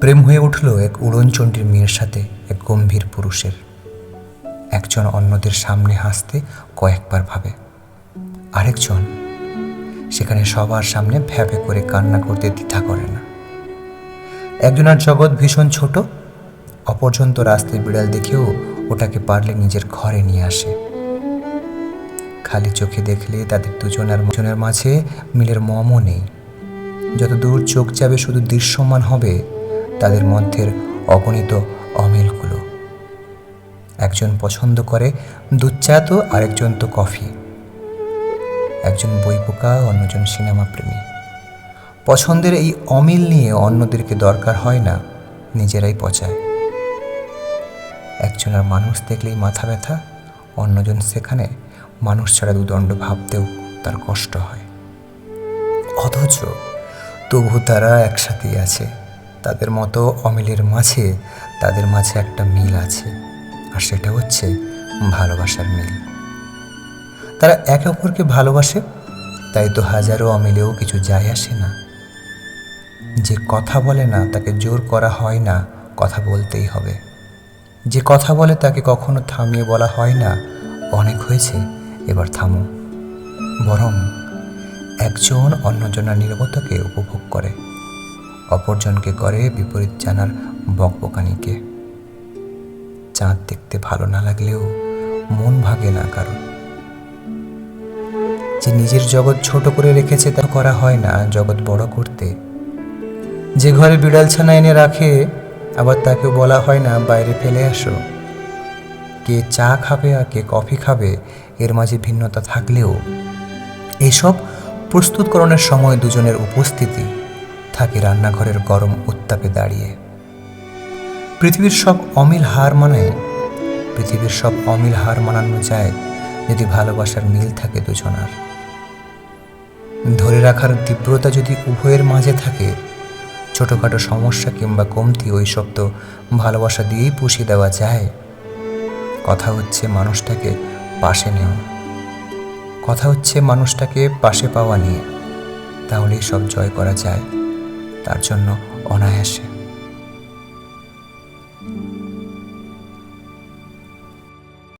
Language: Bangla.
প্রেম হয়ে উঠল এক উড়নচণ্ডীর মেয়ের সাথে, এক গম্ভীর পুরুষের। একজন অন্যদের সামনে হাসতে কয়েকবার ভাবে। আরেকজন সেখানে সবার সামনে ভ্যাপে করে কান্না করতে দ্বিধা করে না। একজনের জগৎ ভীষণ ছোট অপর্যন্ত রাস্তায় বিড়াল দেখেও ওটাকে পারলে নিজের ঘরে নিয়ে আসে। খালি চোখে দেখলে তাদের দুজনের দুজনের মাঝে মিলের মমও নেই। যত দূর চোখ যাবে শুধু দৃশ্যমান হবে তাদের মধ্যের অগণিত অমিলগুলো। একজন পছন্দ করে দুধ চা তো, আরেকজন তো কফি। একজন বই পোকা, অন্যজন সিনেমা প্রেমী। পছন্দের এই অমিল নিয়ে অন্যদেরকে দরকার হয় না, নিজেরাই পচায়। একজনের মানুষ দেখলেই মাথা ব্যথা, অন্যজন সেখানে মানুষ ছাড়া দুদণ্ড ভাবতেও তার কষ্ট হয়। অথচ তবু তারা একসাথেই আছে। তাদের মতো অমিলের মাঝে, তাদের মাঝে একটা মিল আছে, আর সেটা হচ্ছে ভালোবাসার মিল। তারা একে অপরকে ভালোবাসে, তাই তো হাজারো অমিলেও কিছু যায় আসে না। যে কথা বলে না, তাকে জোর করা হয় না, কথা বলতেই হবে। যে কথা বলে তাকে কখনো থামিয়ে বলা হয় না, অনেক হয়েছে, এবার থামো। বরং একজন অন্যজনের নিরবতাকে উপভোগ করে। অপরজনকে করে বিপরীত জানার বকবকানিকে। চাঁদ দেখতে ভালো না লাগলেও মন ভাগে না কারণ যে নিজের জগৎ ছোট করে রেখেছে তা করা হয় না জগৎ বড় করতে। যে ঘরে বিড়াল ছানা এনে রাখে, আবার তাকে বলা হয় না বাইরে ফেলে আসো। কে চা খাবে আর কে কফি খাবে, এর মাঝে ভিন্নতা থাকলেও এইসব প্রস্তুতকরণের সময় দুজনের উপস্থিতি থাকে রান্নাঘরের গরম উত্তাপে দাঁড়িয়ে। পৃথিবীর সব অমিল হার মানায় পৃথিবীর সব অমিল হার মানানো যায় যদি ভালোবাসার মিল থাকে দুজনার। ধরে রাখার তীব্রতা যদি উভয়ের মাঝে থাকে, ছোটোখাটো সমস্যা কিংবা কমতি ওই সব তো ভালোবাসা দিয়েই পুষিয়ে দেওয়া যায়। কথা হচ্ছে মানুষটাকে পাশে নেওয়া। কথা হচ্ছে মানুষটাকে পাশে পাওয়া নিয়ে, তাহলেই সব জয় করা যায়। তার জন্য অনায়াসে।